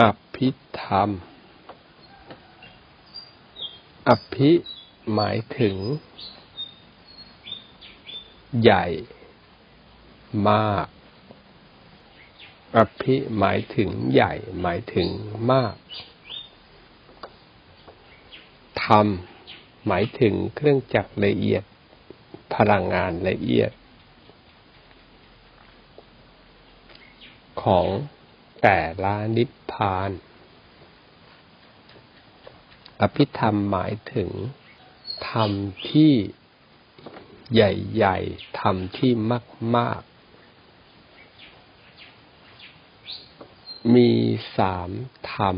อภิธรรม อภิหมายถึง ใหญ่ มาก อภิหมายถึงใหญ่ หมายถึงมาก ธรรม หมายถึงเครื่องจักรละเอียด พลังงานละเอียด ของ แต่ละนิพพาน อภิธรรมหมายถึง ธรรมที่ใหญ่ๆ ธรรมที่มากๆ มีสามธรรม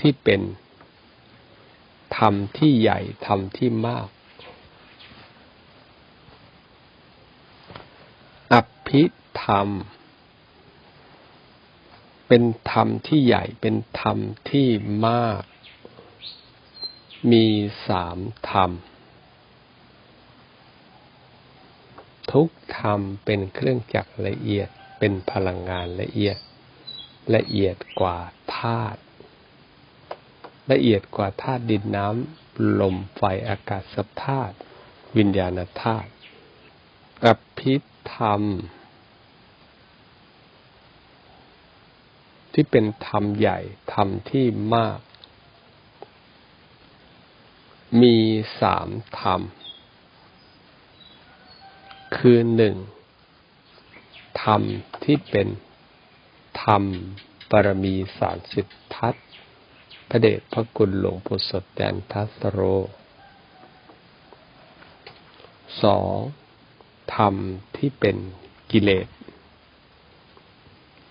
ที่เป็น ธรรมที่ใหญ่ ธรรมที่มาก อภิธรรม เป็นธรรมที่ใหญ่เป็นธรรมที่มาก มีสามธรรม ทุกธรรมเป็นเครื่องจักรละเอียดเป็นพลังงานละเอียด ละเอียดกว่าธาตุละเอียดกว่าธาตุดินน้ำลมไฟอากาศสัพธาตุวิญญาณธาตุอภิธรรม ที่เป็นธรรมใหญ่ ธรรมที่มาก มีสามธรรม คือหนึ่งธรรมที่เป็นธรรมบารมีสามสิบทัศน์พระเดชพระคุณหลวงปู่สดแดนทัสโรสองธรรมที่เป็นกิเลส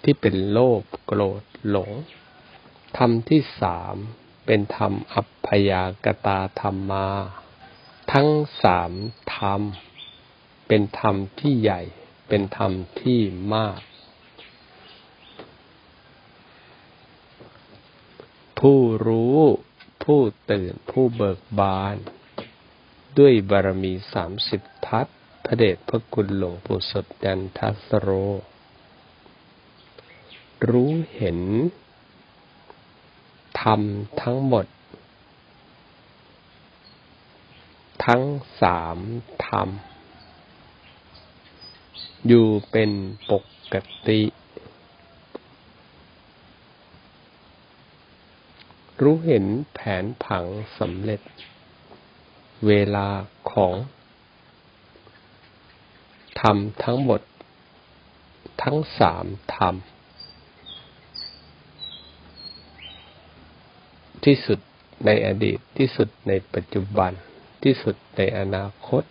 ที่เป็นโลภโกรธหลง ธรรมที่สามเป็นธรรมอัพพยากตาธรรมมา ทั้งสามธรรม เป็นธรรมที่ใหญ่ เป็นธรรมที่มาก ผู้รู้ผู้ตื่นผู้เบิกบาน ด้วยบารมีสามสิบทัศพระเดชพระคุณหลวงปู่สดยันทัสโร รู้เห็นธรรมทั้งหมด ทั้งสามธรรม อยู่เป็นปกติ รู้เห็นแผนผังสำเร็จ เวลาของธรรมทั้งหมด ทั้งสามธรรม ที่สุดในอดีตที่สุดในปัจจุบันที่สุดในอนาคต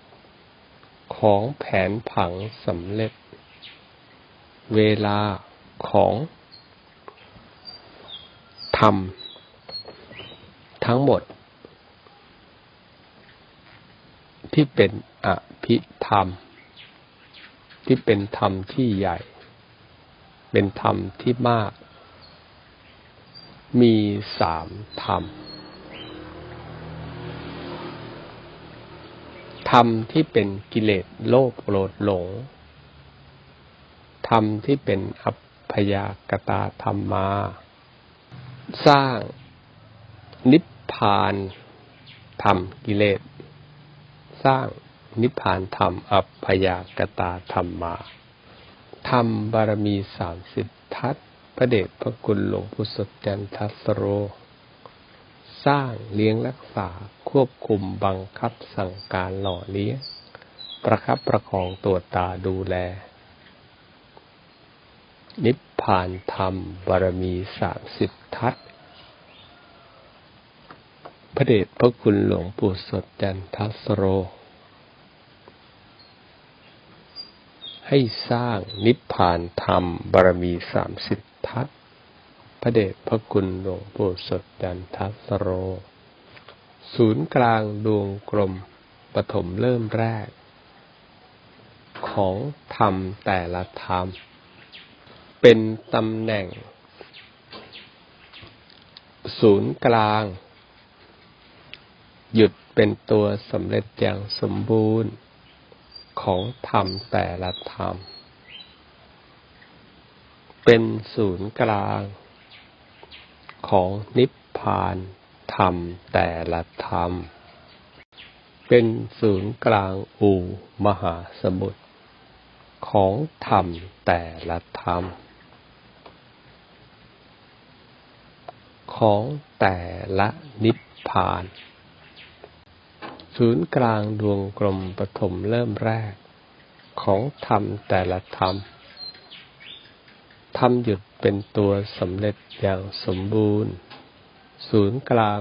ของแผนผังสำเร็จ เวลาของธรรม ทั้งหมด ที่เป็นอภิธรรม ที่เป็นธรรมที่ใหญ่ เป็นธรรมที่มาก มีสามธรรม ธรรมที่เป็นกิเลสโลภโกรธหลง ธรรมที่เป็นอัพยากตาธรรมมา สร้างนิพพานธรรมกิเลส สร้างนิพพานธรรมอัพยากตาธรรมมา ธรรมบารมีสามสิบทัศ พระเดชพระคุณหลวงพุทธจันทัสโร สร้างเลี้ยงรักษาควบคุมบังคับสั่งการหล่อเลี้ยง ประคับประคองตัวตาดูแล นิพพานธรรมบารมีสามสิบทัศพระเดชพระคุณหลวงปู่สดจันทัสโร ให้สร้างนิพพานธรรมบารมีสามสิบ ทัศพระเดชพระคุณหลวงปู่สดจันทัสโร ศูนย์กลางดวงกลมปฐมเริ่มแรก ของธรรมแต่ละธรรม เป็นตำแหน่ง ศูนย์กลาง หยุดเป็นตัวสำเร็จอย่างสมบูรณ์ ของธรรมแต่ละธรรม เป็นศูนย์กลาง ของนิพพานธรรมแต่ละธรรม เป็นศูนย์กลางอู่มหาสมุทรของธรรมแต่ละธรรม ของแต่ละนิพพาน ศูนย์กลางดวงกลมปฐมเริ่มแรก ของธรรมแต่ละธรรม ธรรมหยุดเป็นตัวสำเร็จอย่างสมบูรณ์ ศูนย์กลาง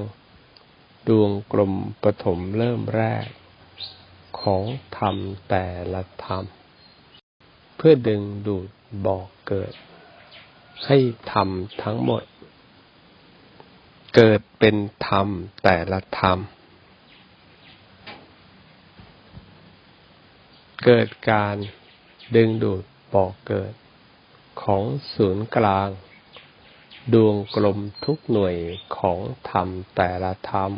ดวงกลมปฐมเริ่มแรก ของธรรมแต่ละธรรม เพื่อดึงดูดบอกเกิด ให้ธรรมทั้งหมด เกิดเป็นธรรมแต่ละธรรม เกิดการดึงดูดบอกเกิด ของศูนย์กลาง ดวงกลมทุกหน่วยของธรรมแต่ละธรรม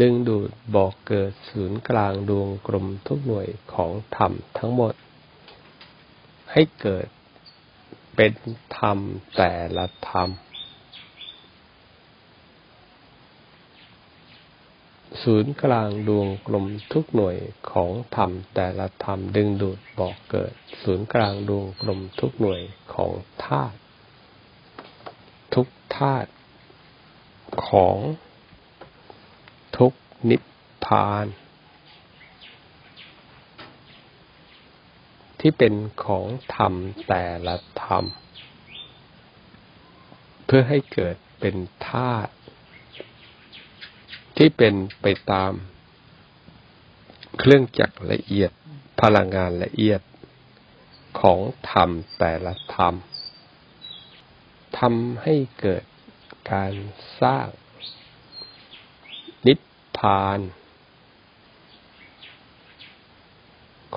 ดึงดูดบอกเกิดศูนย์กลางดวงกลมทุกหน่วยของธรรมทั้งหมด ให้เกิดเป็นธรรมแต่ละธรรม ศูนย์กลางดวงกลมทุกหน่วยของธรรมแต่ละธรรมดึงดูดบอกเกิด ศูนย์กลางดวงกลมทุกหน่วยของธาตุทุกธาตุของทุกนิพพาน ที่เป็นของธรรมแต่ละธรรม เพื่อให้เกิดเป็นธาตุ ที่เป็นไปตาม เครื่องจักรละเอียดพลังงานละเอียดของธรรมแต่ละธรรมทำให้เกิดการสร้าง นิพพาน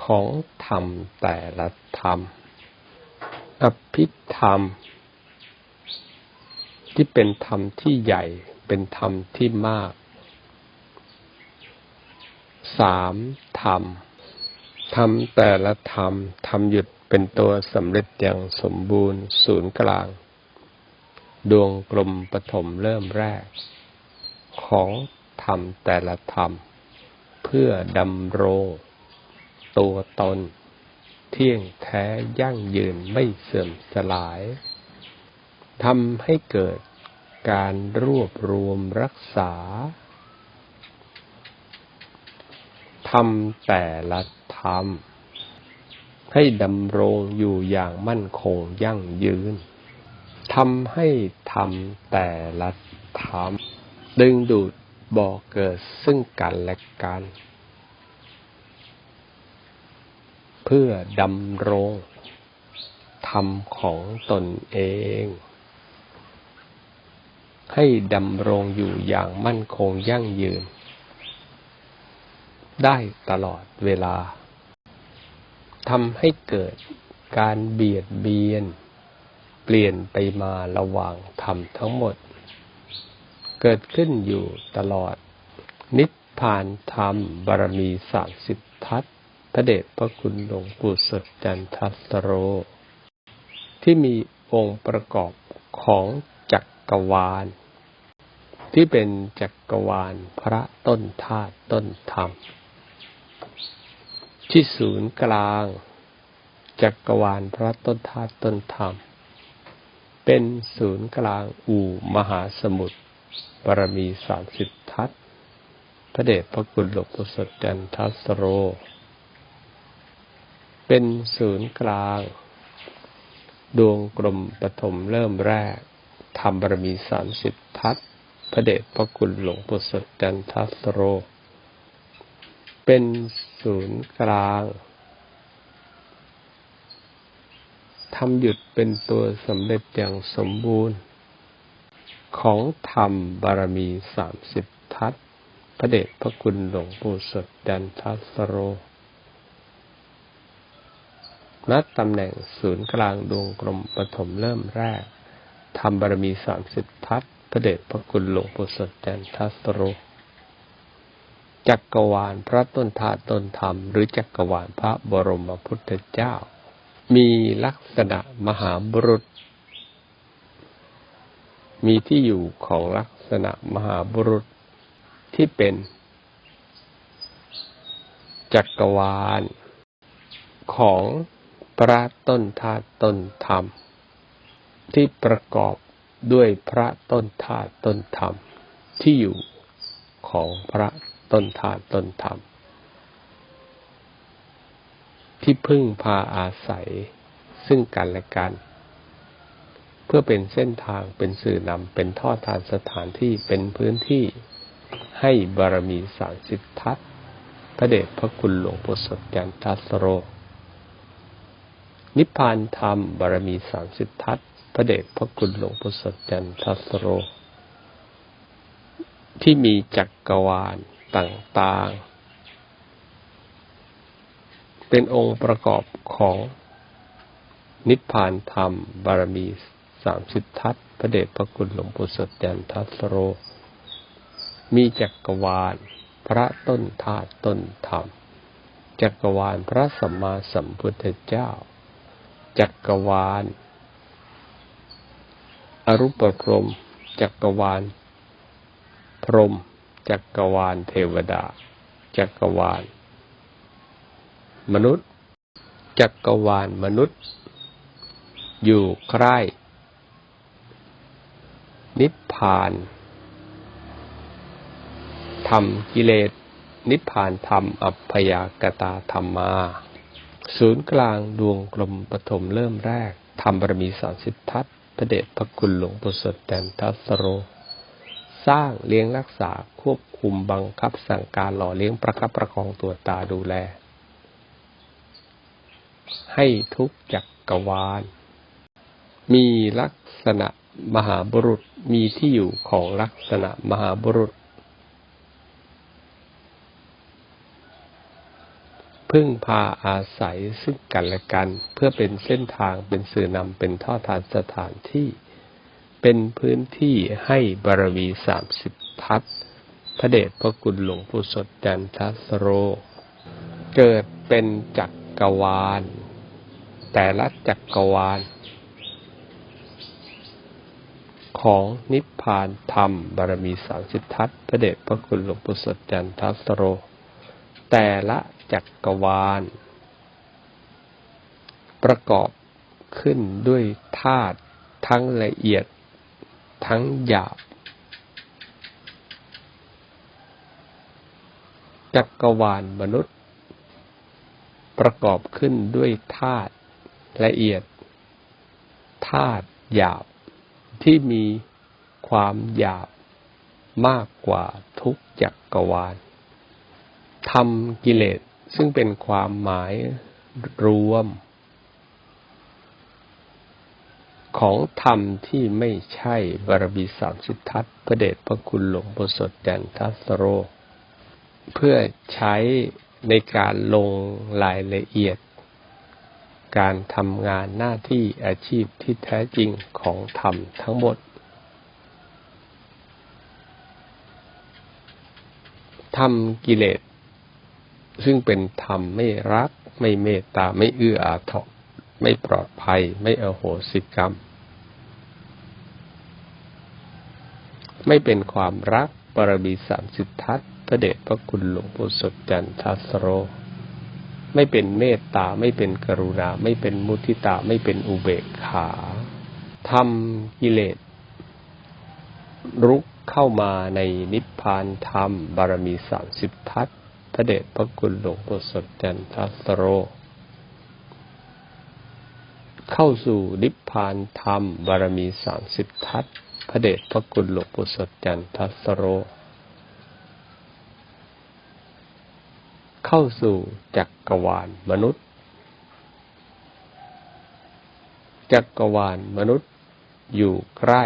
ของธรรมแต่ละธรรม อภิธรรม ที่เป็นธรรมที่ใหญ่เป็นธรรมที่มาก สามธรรมธรรมแต่ละธรรมทำหยุดเป็นตัวสำเร็จอย่างสมบูรณ์ศูนย์กลาง ดวงกลมปฐมเริ่มแรก ของธรรมแต่ละธรรม เพื่อดำรง ตัวตน เที่ยงแท้ยั่งยืนไม่เสื่อมสลายทำให้เกิดการรวบรวมรักษา ทำแต่ละธรรม ให้ดำรงอยู่อย่างมั่นคงยั่งยืนทำให้ทำแต่ละธรรม ดึงดูดบ่อเกิดซึ่งกันและกัน เพื่อดำรงธรรมของตนเอง ให้ดำรงอยู่อย่างมั่นคงยั่งยืน ได้ตลอดเวลาทำให้เกิดการเบียดเบียน เปลี่ยนไปมาระหว่างธรรมทั้งหมด เกิดขึ้นอยู่ตลอด นิพพานธรรมบารมีสามสิบทัศพระเดชพระคุณหลวงปู่สดจันทัสโร ที่มีองค์ประกอบของจักกรวาล ที่เป็นจักกรวาลพระต้นธาตุต้นธรรม ที่ศูนย์กลางจักกรวาลพระต้นธาตุต้นธรรม เป็นศูนย์กลางอู่มหาสมุทรบารมีสามสิบทัศพระเดชพระคุณหลวงปู่สดจันทัสโร เป็นศูนย์กลาง ดวงกลมปฐมเริ่มแรกทำบารมีสามสิบทัศพระเดชพระคุณหลวงปู่สดจันทัสโร เป็นศูนย์กลางทำหยุดเป็นตัวสำเร็จอย่างสมบูรณ์ ของธรรมบารมีสามสิบทัศพระเดชพระคุณหลวงปู่สดจันทัสโรณตำแหน่งศูนย์กลางดวงกลมปฐมเริ่มแรกทำบารมีสามสิบทัศพระเดชพระคุณหลวงปู่สดจันทัสโร จักรวาลพระต้นธาตุต้นธรรม หรือจักรวาลพระบรมพุทธเจ้า มีลักษณะมหาบุรุษ มีที่อยู่ของลักษณะมหาบุรุษที่เป็นจักรวาล ของพระต้นธาตุต้นธรรม ที่ประกอบด้วยพระต้นธาตุต้นธรรม ที่อยู่ของพระ ต้นธาตุต้นธรรม ที่พึ่งพาอาศัยซึ่งกันและกัน เพื่อเป็นเส้นทางเป็นสื่อนำเป็นท่อทานสถานที่เป็นพื้นที่ให้บารมีสารสิทธัตพระเดชพระคุณหลวงปู่สดยันทัสโร นิพพานธรรมบารมีสามสิทธัตพระเดชพระคุณหลวงปู่สดยันทัสโร ที่มีจักกรวาล ต่างๆ เป็นองค์ประกอบของนิพพานธรรม บารมีสามสิทธัตถ์พระเดชพระคุณหลวงปู่สดยันทัสโร มีจักรวาลพระต้นธาตุต้นธรรม จักรวาลพระสัมมาสัมพุทธเจ้า จักรวาล อรูปพรมจักรวาล พรม จักรวาลเทวดา จักรวาล มนุษย์ จักรวาลมนุษย์ อยู่ใกล้ นิพพานทำกิเลสนิพพานธรรม อัพยากตาธรรมา ศูนย์กลางดวงกลมปฐมเริ่มแรกทำบารมีสามสิทธัตพระเดชพระคุณหลวงปู่สดแดนทัสโร สร้างเลี้ยงรักษาควบคุมบังคับสั่งการหล่อเลี้ยงประคับประคองตัวตาดูแล ให้ทุกจักกรวาล มีลักษณะมหาบุรุษมีที่อยู่ของลักษณะมหาบุรุษ พึ่งพาอาศัยซึ่งกันและกัน เพื่อเป็นเส้นทางเป็นสื่อนำเป็นท่อทานสถานที่ เป็นพื้นที่ให้บารมีสามสิบทัศพระเดชพระคุณหลวงปู่สดจันทัสโร เกิดเป็นจักกรวาล แต่ละจักกรวาล ของนิพพานธรรมบารมีสามสิบทัตพระเดชพระคุณหลวงปู่สดจันทัสโร แต่ละจักรวาล ประกอบขึ้นด้วยธาตุทั้งละเอียด ทั้งหยาบจักรวาลมนุษย์ ประกอบขึ้นด้วยธาตุละเอียดธาตุหยาบที่มีความหยาบมากกว่าทุกจักรวาลทำกิเลสซึ่งเป็นความหมายรวม ของธรรมที่ไม่ใช่บารมีสามสิทธัตถ์พระเดชพระคุณหลวงปู่สดแดนทัสโร เพื่อใช้ในการลงรายละเอียด การทำงานหน้าที่อาชีพที่แท้จริงของธรรมทั้งหมดทำกิเลส ซึ่งเป็นธรรมไม่รักไม่เมตตาไม่เอื้ออาทรไม่ปลอด ภัย ไม่อโหสิกรรม ไม่เป็นความรักปรมีสามสิทธัตพระเดชพระคุณหลวงปู่สดจันทัสโร ไม่เป็นเมตตาไม่เป็นกรุณา ไม่เป็นมุทิตาไม่เป็นอุเบกขาทำกิเลสรุกเข้ามาในนิพพานธรรม บารมีสามสิบทัศพระเดชพระคุณหลวงปู่สดจันทัสโร เข้าสู่นิพพานธรรม บารมีสามสิบทัศพระเดชพระคุณหลวงปู่สดจันทัสโร เข้าสู่จักรวาลมนุษย์ จักรวาลมนุษย์อยู่ใกล้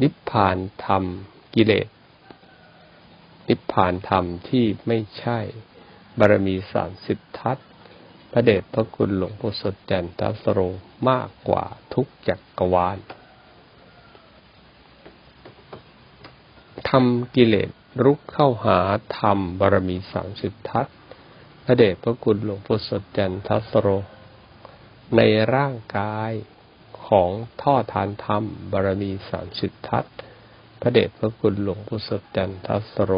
นิพพานธรรมกิเลส นิพพานธรรมที่ไม่ใช่ บารมีสามสิบทัศ พระเดชพระคุณหลวงปู่สดจันทัสโรมากกว่าทุกจักรวาลทำกิเลสรุกเข้าหาธรรมบารมีสามสิบทัศระเดชพระคุณหลวงปู่สดจันทสโร ในร่างกายของท่อทานธรรมบารมีสามสิบทัศน์พระเดชพระคุณหลวงปู่สดจันทสโร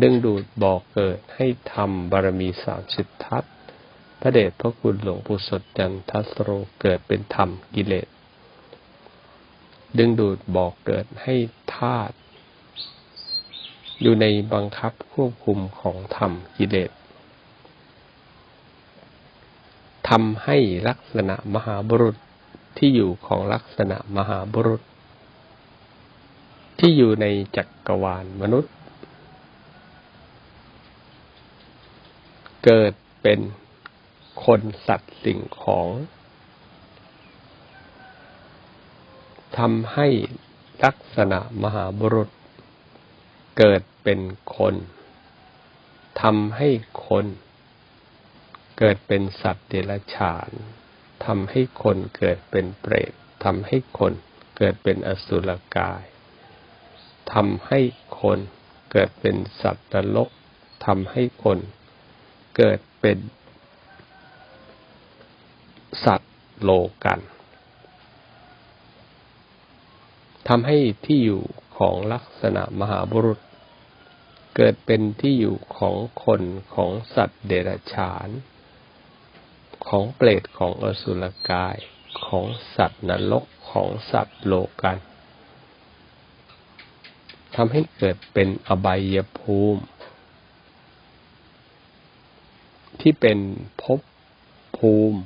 ดึงดูดบอกเกิดให้ทำบารมีสามสิบทัศพระเดชพระคุณหลวงปู่สดจันทสโรเกิดเป็นธรรมกิเลส ดึงดูดบอกเกิดให้ธาตุอยู่ในบังคับควบคุมของธรรมกิเลสทำให้ลักษณะมหาบุรุษที่อยู่ของลักษณะมหาบุรุษ ที่อยู่ในจักรวาลมนุษย์ เกิดเป็นคนสัตว์สิ่งของทำให้ลักษณะมหาบุรุษ เกิดเป็นคนทำให้คน เกิดเป็นสัตว์เดรัจฉานทำให้คนเกิดเป็นเปรตทำให้คนเกิดเป็นอสุรกายทำให้คนเกิดเป็นสัตว์นรกทำให้คน เกิดเป็นสัตว์โลกันทำให้ที่อยู่ของลักษณะมหาบุรุษ เกิดเป็นที่อยู่ของคนของสัตว์เดรัจฉาน ของเปรตของอสุรกายของสัตว์นรกของสัตว์โลกันทำให้เกิดเป็นอบายภูมิ ที่เป็นภพภูมิ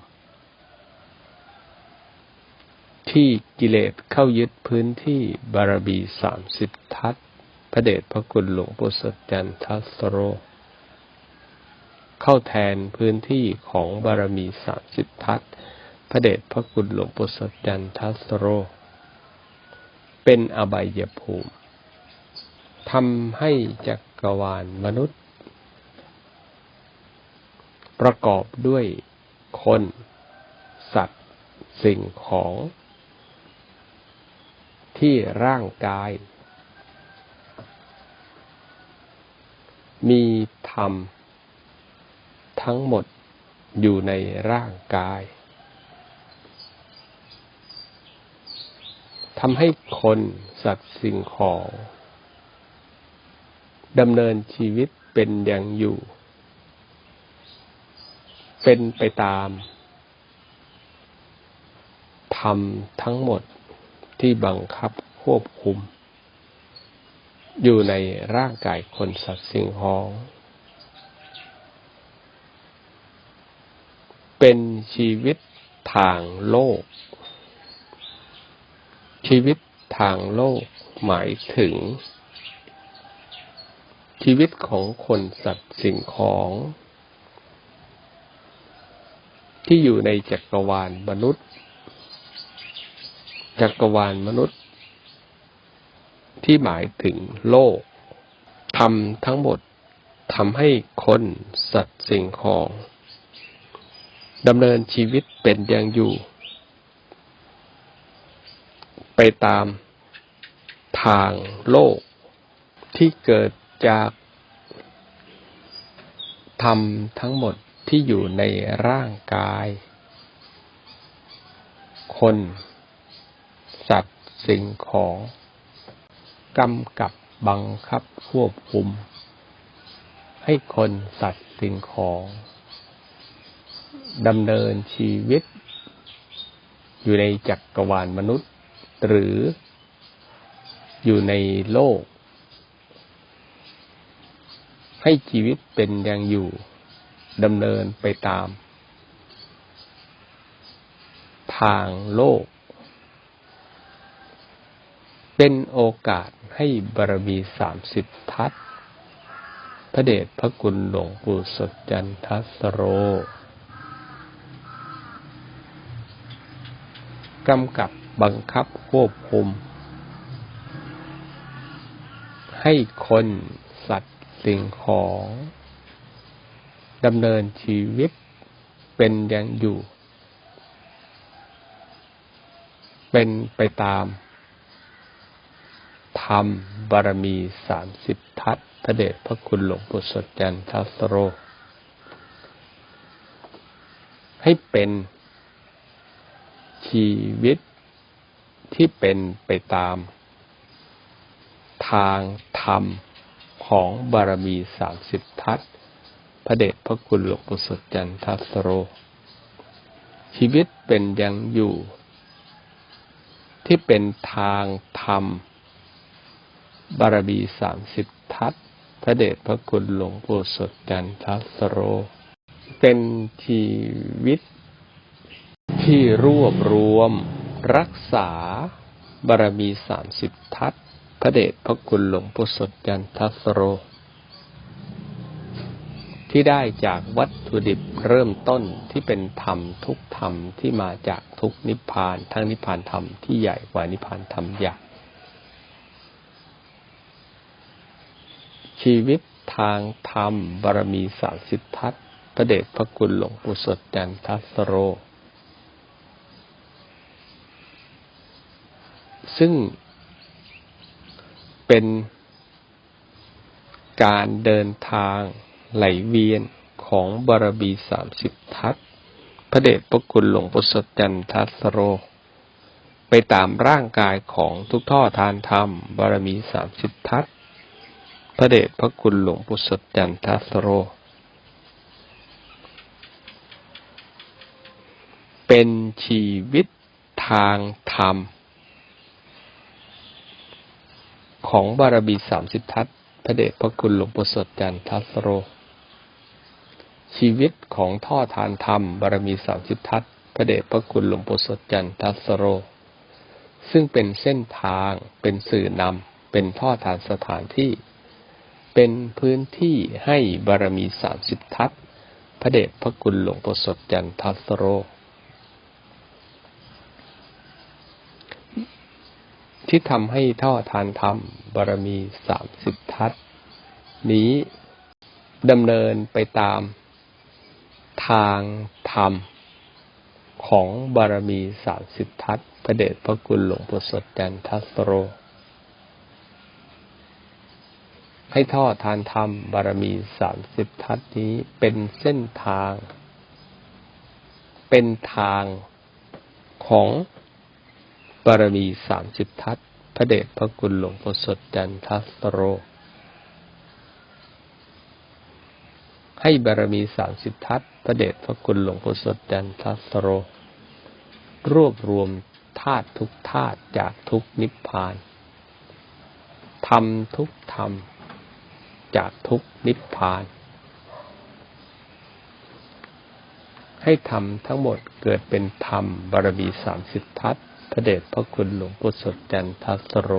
ที่กิเลสเข้ายึดพื้นที่บารมีสามสิบทัศพระเดชพระคุณหลวงปู่สดจันทัสโร เข้าแทนพื้นที่ของบารมีสามสิบทัศพระเดชพระคุณหลวงปู่สดจันทัสโร เป็นอบายภูมิทำให้จักรวาลมนุษย์ ประกอบด้วยคน สัตว์ สิ่งของ ที่ร่างกาย มีธรรม ทั้งหมดอยู่ในร่างกายทำให้คนสัตว์สิ่งของดำเนินชีวิตเป็นอย่างอยู่ เป็นไปตามธรรมทั้งหมดที่บังคับควบคุม อยู่ในร่างกายคนสัตว์สิ่งของ เป็นชีวิตทางโลก ชีวิตทางโลกหมายถึง ชีวิตของคนสัตว์สิ่งของ ที่อยู่ในจักรวาลมนุษย์ จักรวาลมนุษย์ ที่หมายถึงโลกทำทั้งหมดทำให้คนสัตว์สิ่งของดำเนินชีวิตเป็นอย่างอยู่ ไปตามทางโลก ที่เกิดจากทำทั้งหมด ที่อยู่ในร่างกาย คน สัตว์สิ่งของกำกับบังคับควบคุม ให้คนสัตว์สิ่งของดำเนินชีวิต อยู่ในจักรวาลมนุษย์ หรืออยู่ในโลก ให้ชีวิตเป็นอย่างอยู่ ดำเนินไปตาม ทางโลก เป็นโอกาสให้บารมีสามสิบทัศพระเดชพระคุณหลวงปู่สดจันทสโรกำกับบังคับควบคุม ให้คนสัตว์สิ่งของ ดำเนินชีวิตเป็นอย่างอยู่ เป็นไปตามธรรมบารมีสามสิบทัศพระเดชพระคุณหลวงปู่สดจันทัสโร ให้เป็นชีวิตที่เป็นไปตาม ทางธรรมของบารมีสามสิบทัศน์ พระเดชพระคุณหลวงปู่สดจันทัสโร ชีวิตเป็นยังอยู่ ที่เป็นทางธรรม บารมีสามสิบทัศพระเดชพระคุณหลวงปู่สดจันทัสโร เป็นชีวิต ที่รวบรวม รักษา บารมีสามสิบทัศพระเดชพระคุณหลวงปู่สดจันทัสโร ที่ได้จากวัตถุดิบเริ่มต้นที่เป็นธรรมทุกธรรมที่มาจากทุกนิพพานทั้งนิพพานธรรมที่ใหญ่กว่านิพพานธรรมใหญ่ชีวิตทางธรรมบารมีสามสิบทัศน์พระเดชพระคุณหลวงปู่สดจันทัสโร ซึ่งเป็นการเดินทาง ไหลเวียนของบารมีสามสิบทัศพระเดชพระคุณหลวงปู่สดจันทัสโร ไปตามร่างกายของทุกท่อทานธรรม บารมีสามสิบทัศพระเดชพระคุณหลวงปู่สดจันทัสโร เป็นชีวิตทางธรรม ของบารมีสามสิบทัศพระเดชพระคุณหลวงปู่สดจันทัสโร ชีวิตของท่อทานธรรมบารมีสามสิบทัศพระเดชพระคุณหลวงปู่สดจันทัสโร ซึ่งเป็นเส้นทาง เป็นสื่อนำเป็นท่อทานสถานที่ เป็นพื้นที่ให้บารมีสามสิบทัศพระเดชพระคุณหลวงปู่สดจันทัสโร ที่ทำให้ท่อทานธรรมบารมีสามสิบทัศนี้ดำเนินไปตาม ทางธรรมของบารมีสามสิบทัศพระเดชพระคุณหลวงปู่สดจันทัสโร ให้ท่อทานธรรมบารมีสามสิบทัศนี้เป็นเส้นทาง เป็นทางของบารมีสามสิบทัศพระเดชพระคุณหลวงปู่สดจันทัสโร ให้บารมีสามสิบทัศพระเดชพระคุณหลวงปู่สดจันทัสโร รวบรวมธาตุทุกธาตุจากทุกนิพพานทำทุกธรรม จากทุกนิพพาน ให้ทำทั้งหมดเกิดเป็นธรรมบารมีสามสิบทัศพระเดชพระคุณหลวงปู่สดจันทัสโร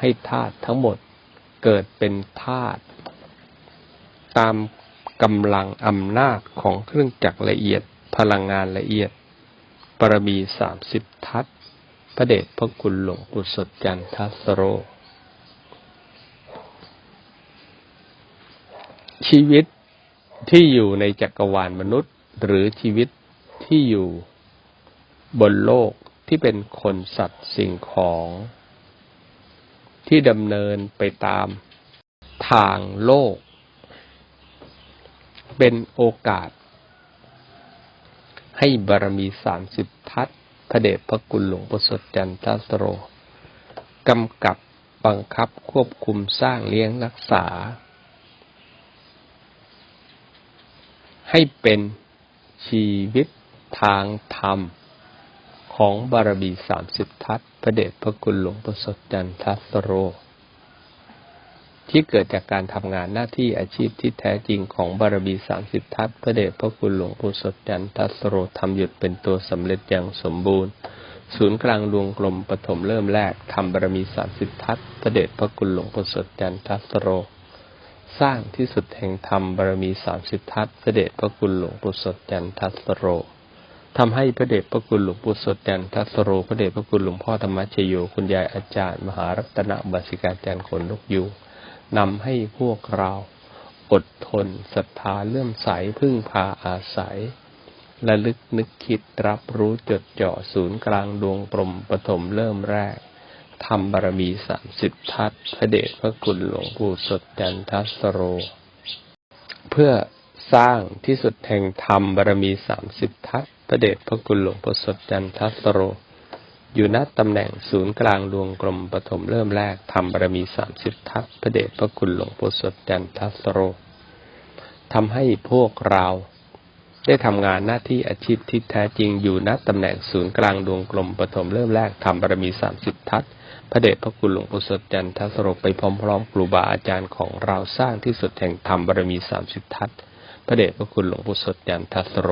ให้ธาตุทั้งหมดเกิดเป็นธาตุตาม กำลังอำนาจของเครื่องจักรละเอียด พลังงานละเอียดบารมีสามสิบทัศพระเดชพระคุณหลวงปู่สดจันทัสโร ชีวิตที่อยู่ในจักรวาลมนุษย์ หรือชีวิตที่อยู่บนโลกที่เป็นคนสัตว์สิ่งของ ที่ดำเนินไปตามทางโลก เป็นโอกาส ให้บารมีสามสิบทัศพระเดชพระคุณหลวงปู่สดจันทัสโรกำกับบังคับควบคุมสร้างเลี้ยงรักษา ให้เป็นชีวิตทางธรรม ของบารมีสามสิบทัศพระเดชพระคุณหลวงปู่สดจันทัสโร ที่เกิดจากการทำงานหน้าที่อาชีพที่แท้จริงของบารมีสามสิบทัศพระเดชพระคุณหลวงปู่สดจันทัสโรทำหยุดเป็นตัวสำเร็จอย่างสมบูรณ์ ศูนย์กลางดวงกลมปฐมเริ่มแรกทำบารมีสามสิบทัศพระเดชพระคุณหลวงปู่สดจันทัสโร สร้างที่สุดแห่งธรรมบารมีสามสิบทัศพระเดชพระคุณหลวงปู่สดจันทัสโรทำให้พระเดชพระคุณหลวงปู่สดจันทัสโร พระเดชพระคุณหลวงพ่อธรรมชโยคุณยายอาจารย์ มหารัตนบัสิกาจารย์ขนนกยูง นำให้พวกเราอดทนศรัทธาเลื่อมใสพึ่งพาอาศัยและลึกนึกคิดรับรู้จดจ่อศูนย์กลางดวงปรมปฐมเริ่มแรกทำบารมีสามสิบทัศพระเดชพระคุณหลวงปู่สดจันทัสโร เพื่อสร้างที่สุดแห่งธรรมบารมีสามสิบทัศพระเดชพระคุณหลวงพ่สดจันทัสโร อยู่ณตำแหน่งศูนย์กลางดวงกลมปฐมเริ่มแรกธรรมบารมีสามสิบทัศพระเดชพระคุณหลวงพ่สดจันทัสโรทำให้พวกเราได้ทำงานหน้าที่อาชีพที่แท้จริงอยู่ณตำแหน่งศูนย์กลางดวงกลมปฐมเริ่มแรกธรรมบารมีสามสิบทัศพระเดชพระคุณหลวงปู่สดจันทสโรไปพร้อมๆครูบาอาจารย์ของเราสร้างที่สุดแห่งธรรมบารมีสามสิบทัศพระเดชพระคุณหลวงปู่สดจันทสโร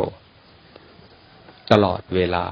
ตลอดเวลา